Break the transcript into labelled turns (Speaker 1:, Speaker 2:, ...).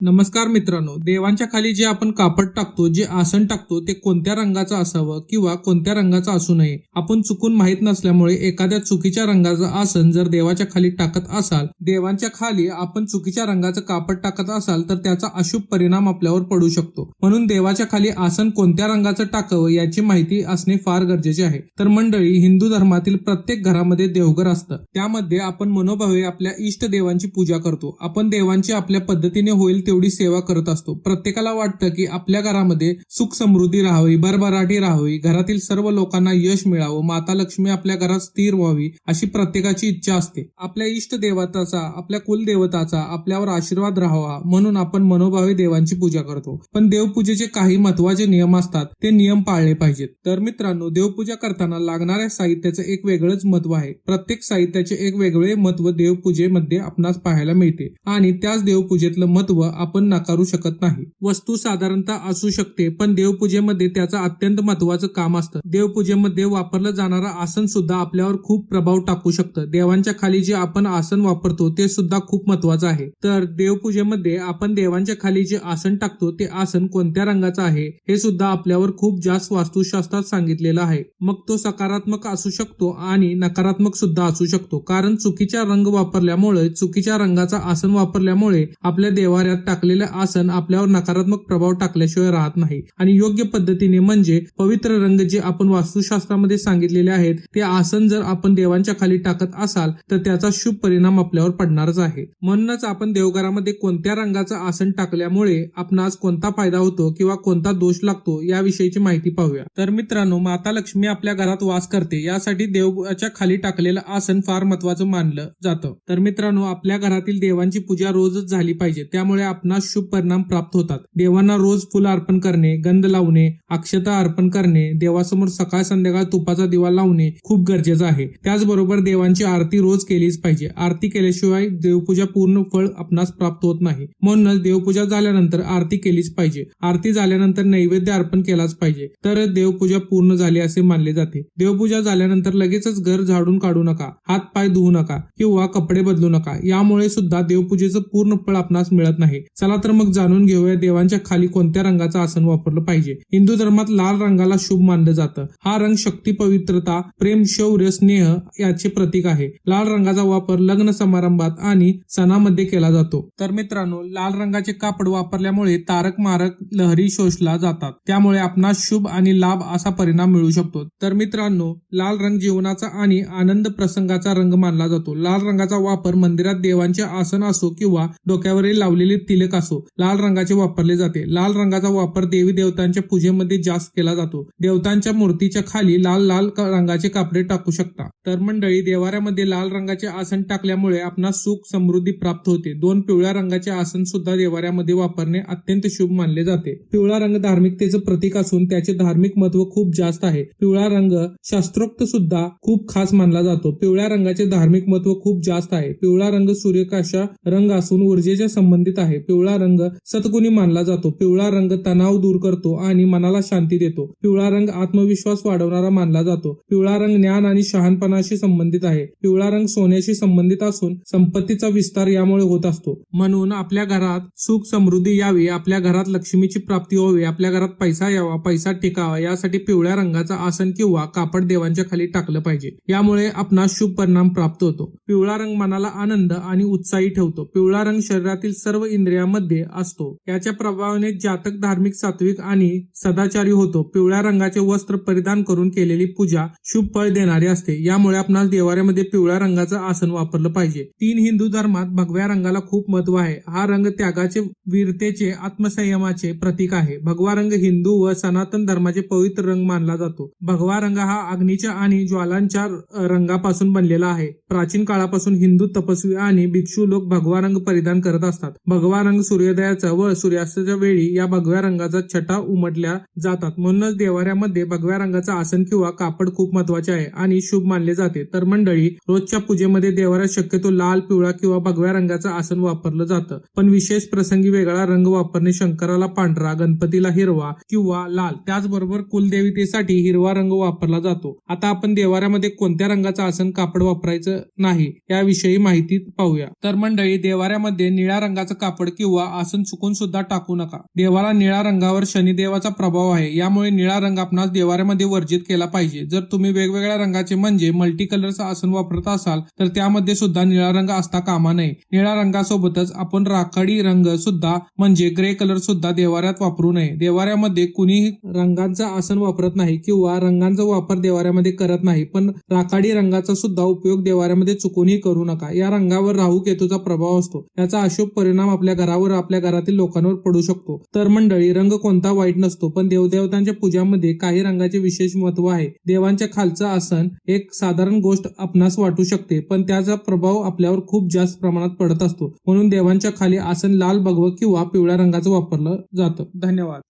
Speaker 1: नमस्कार मित्रांनो देवांच्या खाली जे आपण कापड टाकतो जे आसन टाकतो ते कोणत्या रंगाचं असावं किंवा कोणत्या रंगाचं असू नये आपण चुकून माहीत नसल्यामुळे एखाद्या चुकीच्या रंगाचं आसन जर देवाच्या खाली टाकत असाल देवांच्या खाली आपण चुकीच्या रंगाचं कापड टाकत असाल तर त्याचा अशुभ परिणाम आपल्यावर पडू शकतो. म्हणून देवाच्या खाली आसन कोणत्या रंगाचं टाकावं याची माहिती असणे फार गरजेचे आहे. तर मंडळी हिंदू धर्मातील प्रत्येक घरामध्ये देवघर असतं. त्यामध्ये आपण मनोभावे आपल्या इष्ट देवांची पूजा करतो. आपण देवांची आपल्या पद्धतीने होईल तेवढी सेवा करत असतो. प्रत्येकाला वाटतं की आपल्या घरामध्ये सुख समृद्धी राहावी भरभराटी राहावी घरातील सर्व लोकांना यश मिळावं माता लक्ष्मी आपल्या घरात स्थिर व्हावी अशी प्रत्येकाची इच्छा असते. आपल्या इष्ट देवताचा आपल्या कुलदेवताचा आपल्यावर आशीर्वाद राहावा म्हणून आपण मनोभावे देवांची पूजा करतो. पण देवपूजेचे काही महत्त्वाचे नियम असतात. ते नियम पाळले पाहिजेत. तर मित्रांनो देवपूजा करताना लागणाऱ्या साहित्याचं एक वेगळंच महत्त्व आहे. प्रत्येक साहित्याचे एक वेगळे महत्त्व देवपूजेमध्ये आपणास पाहायला मिळते. आणि त्याच देवपूजेतलं महत्त्व आपण नाकारू शकत नाही. वस्तू साधारणतः असू शकते पण देवपूजेमध्ये त्याचं अत्यंत महत्वाचं काम असतं. देवपूजेमध्ये वापरलं जाणारं आसन सुद्धा आपल्यावर खूप प्रभाव टाकू शकतं. देवांच्या खाली जे आपण आसन वापरतो ते सुद्धा खूप महत्वाचं आहे. तर देवपूजेमध्ये आपण देवांच्या खाली जे आसन टाकतो ते आसन कोणत्या रंगाचं आहे हे सुद्धा आपल्यावर खूप जास्त वास्तुशास्त्रात सांगितलेलं आहे. मग तो सकारात्मक असू शकतो आणि नकारात्मक सुद्धा असू शकतो. कारण चुकीचा रंग वापरल्यामुळे चुकीच्या रंगाचा आसन वापरल्यामुळे आपल्या देवाऱ्यात टाकलेलं आसन आपल्यावर नकारात्मक प्रभाव टाकल्याशिवाय राहत नाही. आणि योग्य पद्धतीने म्हणजे पवित्र रंग जे आपण वास्तुशास्त्रामध्ये सांगितलेले आहेत ते आसन जर आपण देवांच्या खाली टाकत असाल तर त्याचा शुभ परिणाम आपल्यावर पडणारच आहे. म्हणूनच आपण देवघरामध्ये कोणत्या रंगाचं आसन टाकल्यामुळे आपणास कोणता फायदा होतो किंवा कोणता दोष लागतो याविषयीची माहिती पाहूया. तर मित्रांनो माता लक्ष्मी आपल्या घरात वास करते यासाठी देवाच्या खाली टाकलेलं आसन फार महत्वाचं मानलं जातं. तर मित्रांनो आपल्या घरातील देवांची पूजा रोजच झाली पाहिजे त्यामुळे आपणास शुभ परिणाम प्राप्त होतात. देवांना रोज फुल अर्पण करणे गंध लावणे अक्षता अर्पण करणे देवासमोर सकाळ संध्याकाळ तुपाचा दिवा लावणे खूप गरजेचं आहे. त्याचबरोबर देवांची आरती रोज केलीच पाहिजे. आरती केल्याशिवाय देवपूजा पूर्ण फळ आपणास प्राप्त होत नाही. म्हणूनच देवपूजा झाल्यानंतर आरती केलीच पाहिजे. आरती झाल्यानंतर नैवेद्य अर्पण केलाच पाहिजे. तर देवपूजा पूर्ण झाली असे मानले जाते. देवपूजा झाल्यानंतर लगेचच घर झाडून काढू नका हात पाय धुवू नका किंवा कपडे बदलू नका. यामुळे सुद्धा देवपूजेचं पूर्ण फळ आपणास मिळत नाही. चला तर मग जाणून घेऊया देवांच्या खाली कोणत्या रंगाचं आसन वापरलं पाहिजे. हिंदू धर्मात लाल रंगाला शुभ मानलं जातं. हा रंग शक्ती पवित्रता प्रेम शौर्य स्नेह याचे प्रतीक आहे. लाल रंगाचा वापर लग्न समारंभात आणि सणामध्ये केला जातो. तर मित्रांनो लाल रंगाचे कापड वापरल्यामुळे तारक मारक लहरी शोषला जातात. त्यामुळे आपणास शुभ आणि लाभ असा परिणाम मिळू शकतो. तर मित्रांनो लाल रंग जीवनाचा आणि आनंद प्रसंगाचा रंग मानला जातो. लाल रंगाचा वापर मंदिरात देवांचे आसन असो किंवा डोक्यावरील लावलेले तिलक असो. लाल रंगाचे वापरले जाते. लाल रंगाचा वापर देवी देवतांच्या पूजेमध्ये जास्त केला जातो. देवतांच्या मूर्तीच्या खाली लाल लाल रंगाचे कापडे टाकू शकता. तर मंडळी देवाऱ्यामध्ये लाल रंगाचे आसन टाकल्यामुळे आपणास सुख समृद्धी प्राप्त होते. दोन पिवळ्या रंगाचे आसन सुद्धा देवाऱ्यामध्ये वापरणे अत्यंत शुभ मानले जाते. पिवळा रंग धार्मिकतेचं प्रतीक असून त्याचे धार्मिक महत्त्व खूप जास्त आहे. पिवळा रंग शास्त्रोक्त सुद्धा खूप खास मानला जातो. पिवळ्या रंगाचे धार्मिक महत्त्व खूप जास्त आहे. पिवळा रंग सूर्यकाशा रंग असून ऊर्जेच्या संबंधित आहे. पिवळा रंग सद्गुणी मानला जातो. पिवळा रंग तणाव दूर करतो आणि मनाला शांती देतो. पिवळा रंग आत्मविश्वास वाढवणारा मानला जातो. पिवळा रंग ज्ञान आणि शहाणपणाशी संबंधित आहे. पिवळा रंग सोन्याशी संबंधित असून संपत्तीचा विस्तार यामुळे होत असतो. म्हणून आपल्या घरात सुख समृद्धी यावी आपल्या घरात लक्ष्मीची प्राप्ती व्हावी आपल्या घरात पैसा यावा पैसा टिकावा यासाठी पिवळ्या रंगाचा आसन किंवा कापड देवांच्या खाली टाकलं पाहिजे. यामुळे आपणास शुभ परिणाम प्राप्त होतो. पिवळा रंग मनाला आनंद आणि उत्साही ठेवतो. पिवळा रंग शरीरातील सर्व शरीरामध्ये असतो. याच्या प्रभावाने जातक धार्मिक सात्विक आणि सदाचारी होतो. पिवळ्या रंगाचे वस्त्र परिधान करून केलेली पूजा शुभ फळ देणारी असते. यामुळे आपणास देवाऱ्यामध्ये पिवळ्या रंगाचं आसन वापरलं पाहिजे. तीन हिंदू धर्मात भगव्या रंगाला खूप महत्त्व आहे. हा रंग त्यागाचे वीरतेचे आत्मसंयमाचे प्रतीक आहे. भगवा रंग हिंदू व सनातन धर्माचे पवित्र रंग मानला जातो. भगवा रंग हा अग्नीच्या आणि ज्वालांच्या रंगापासून बनलेला आहे. प्राचीन काळापासून हिंदू तपस्वी आणि भिक्षू लोक भगवा रंग परिधान करत असतात. भगवा रंग सूर्योदयाचा व सूर्यास्ताच्या वेळी या भगव्या रंगाचा छटा उमटल्या जातात. म्हणूनच देवाऱ्यामध्ये भगव्या रंगाचा आसन किंवा कापड खूप महत्त्वाचे आहे आणि शुभ मानले जाते. तर मंडळी रोजच्या पूजेमध्ये देवाऱ्यात शक्यतो लाल पिवळा किंवा भगव्या रंगाचं आसन वापरलं जातं. पण विशेष प्रसंगी वेगळा रंग वापरणे शंकराला पांढरा गणपतीला हिरवा किंवा लाल. त्याचबरोबर कुलदेवतेसाठी हिरवा रंग वापरला जातो. आता आपण देवाऱ्यामध्ये कोणत्या रंगाचं आसन कापड वापरायचं नाही याविषयी माहिती पाहूया. तर मंडळी देवाऱ्यामध्ये निळ्या रंगाचं कापड कापड किंवा आसन चुकून सुद्धा टाकू नका. देवाला निळ्या रंगावर शनिदेवाचा प्रभाव आहे. यामुळे निळा रंग आपणास देवाऱ्यामध्ये वर्जित केला पाहिजे. जर तुम्ही वेगवेगळ्या रंगाचे म्हणजे मल्टी कलरचं आसन वापरत असाल तर त्यामध्ये सुद्धा निळा रंग असता कामा नये. निळ्या रंगासोबतच आपण राखाडी रंग सुद्धा म्हणजे ग्रे कलर सुद्धा देवाऱ्यात वापरू नये. देवाऱ्यामध्ये कुणीही रंगांचं आसन वापरत नाही किंवा रंगांचा वापर देवाऱ्यामध्ये करत नाही पण राखाडी रंगाचा सुद्धा उपयोग देवाऱ्यामध्ये चुकूनही करू नका. या रंगावर राहू केतूचा प्रभाव असतो. याचा अशुभ परिणाम आपल्या आपल्या घरावर आपल्या घरातील लोकांवर पडू शकतो. तर मंडळी रंग कोणता वाईट नसतो पण देवदेवतांच्या पूजामध्ये काही रंगाचे विशेष महत्त्व आहे. देवांच्या खालचं आसन एक साधारण गोष्ट आपणास वाटू शकते पण त्याचा प्रभाव आपल्यावर खूप जास्त प्रमाणात पडत असतो. म्हणून देवांच्या खाली आसन लाल भगव किंवा पिवळ्या रंगाचं वापरलं जातं. धन्यवाद.